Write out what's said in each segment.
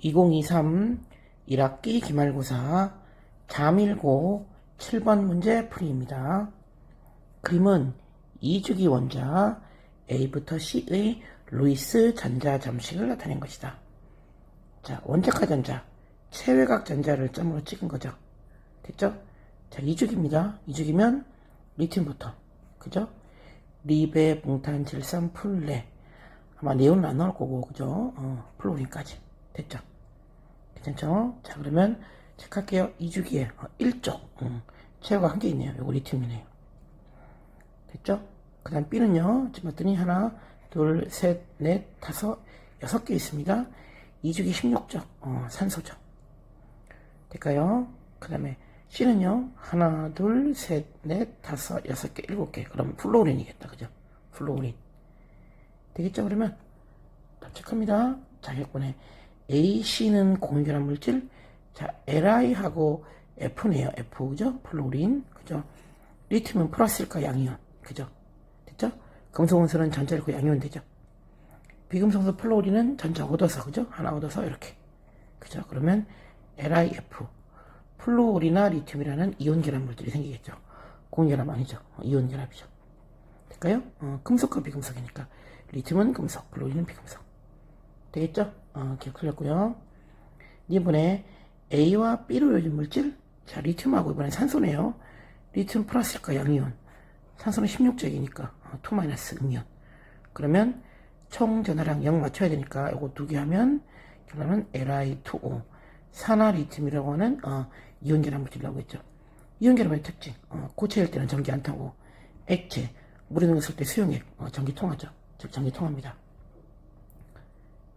2023 1학기 기말고사 자밀고 7번 문제 풀이입니다. 그림은 이주기 원자 A부터 C의 루이스 전자 점식을 나타낸 것이다. 자, 원자카 전자, 체외각 전자를 점으로 찍은 거죠. 됐죠? 자, 이주기입니다. 이주기면 리튬부터. 그죠? 리베, 봉탄, 질산, 풀레. 아마 네온은 안 나올 거고, 그죠? 어, 플로린까지. 됐죠? 괜찮죠? 자, 그러면 체크할게요. 2주기에 어, 1쪽. 음, 체어가 한 개 있네요. 요거 리튬이네요. 됐죠? 그 다음 B는요. 지금 봤더니 하나, 둘, 셋, 넷, 다섯, 여섯 개 있습니다. 2주기 16쪽. 어, 산소죠. 될까요? 그 다음에 C는요. 하나, 둘, 셋, 넷, 다섯, 여섯 개, 일곱 개. 그러면 플로린이겠다. 그죠? 플로린. 되겠죠? 그러면 답 체크합니다. 자격권에 A, C는 공유결합 물질. 자, Li하고 F네요. F, 그죠? 플로린, 그죠? 리튬은 플러스일까 양이온, 그죠? 됐죠? 금속원소는 전자 잃고 양이온 되죠? 비금속소 플로린은 전자 얻어서, 그죠? 하나 얻어서 이렇게. 그죠? 그러면 LiF, 플로린이나 리튬이라는 이온 결합 물질이 생기겠죠. 공유결합 아니죠. 어, 이온 결합이죠. 될까요? 어, 금속과 비금속이니까. 리튬은 금속, 플로린은 비금속. 되겠죠? 어, 기억 틀렸고요. 이번에 A와 B로 열린 물질. 자, 리튬하고 이번에 산소네요. 리튬 플러스일까 양이온. 산소는 16적이니까 어, 2 마이너스 음이온. 그러면 총 전화량 0 맞춰야 되니까 이거 두 개 하면 결과는 Li2O. 산화 리튬이라고 하는 어, 이온 결합 물질이라고 했죠. 이온 결합의 특징. 어, 고체일 때는 전기 안 타고 액체, 물에 넣었을 때 수용액, 어, 전기 통하죠. 즉 전기 통합니다.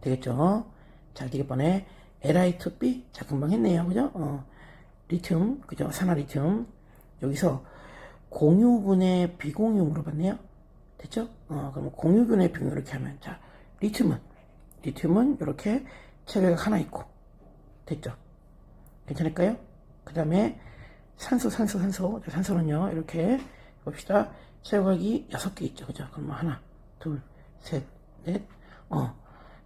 되겠죠? 자, 되겠번에 Li2B. 자, 금방 했네요. 그죠? 어, 리튬, 그죠? 산화 리튬. 여기서 공유분의 비공유 물어봤네요. 됐죠? 어, 그럼 공유분의 비공유 이렇게 하면, 자, 리튬은, 리튬은 이렇게 체외각 하나 있고, 됐죠? 괜찮을까요? 그 다음에 산소, 산소, 산소. 자, 산소는요, 이렇게 봅시다. 체외각이 여섯 개 있죠. 그죠? 그럼 하나, 둘, 셋, 넷, 어,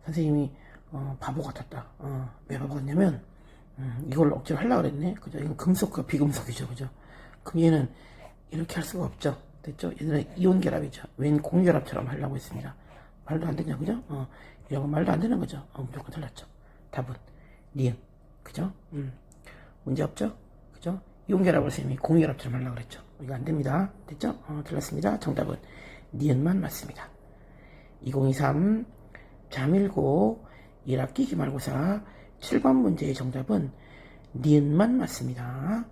선생님이 어, 바보 같았다. 어, 왜 바보 같냐면 음, 이걸 억지로 하려고 그랬네. 그죠? 이건 금속과 비금속이죠. 그죠? 그럼 얘는 이렇게 할 수가 없죠. 됐죠? 얘는 이온 결합이죠. 웬 공결합처럼 하려고 했습니다. 말도 안 되냐, 그죠? 어, 이런 건 말도 안 되는 거죠. 어, 무조건 틀렸죠. 답은 니은. 그죠? 음. 문제 없죠? 그죠? 이온 결합을 쌤이 공결합처럼 하려고 그랬죠. 이거 안 됩니다. 됐죠? 어, 틀렸습니다. 정답은 니은만 맞습니다. 2023 자밀고 1학기 기말고사 7번 문제의 정답은 니은만 맞습니다.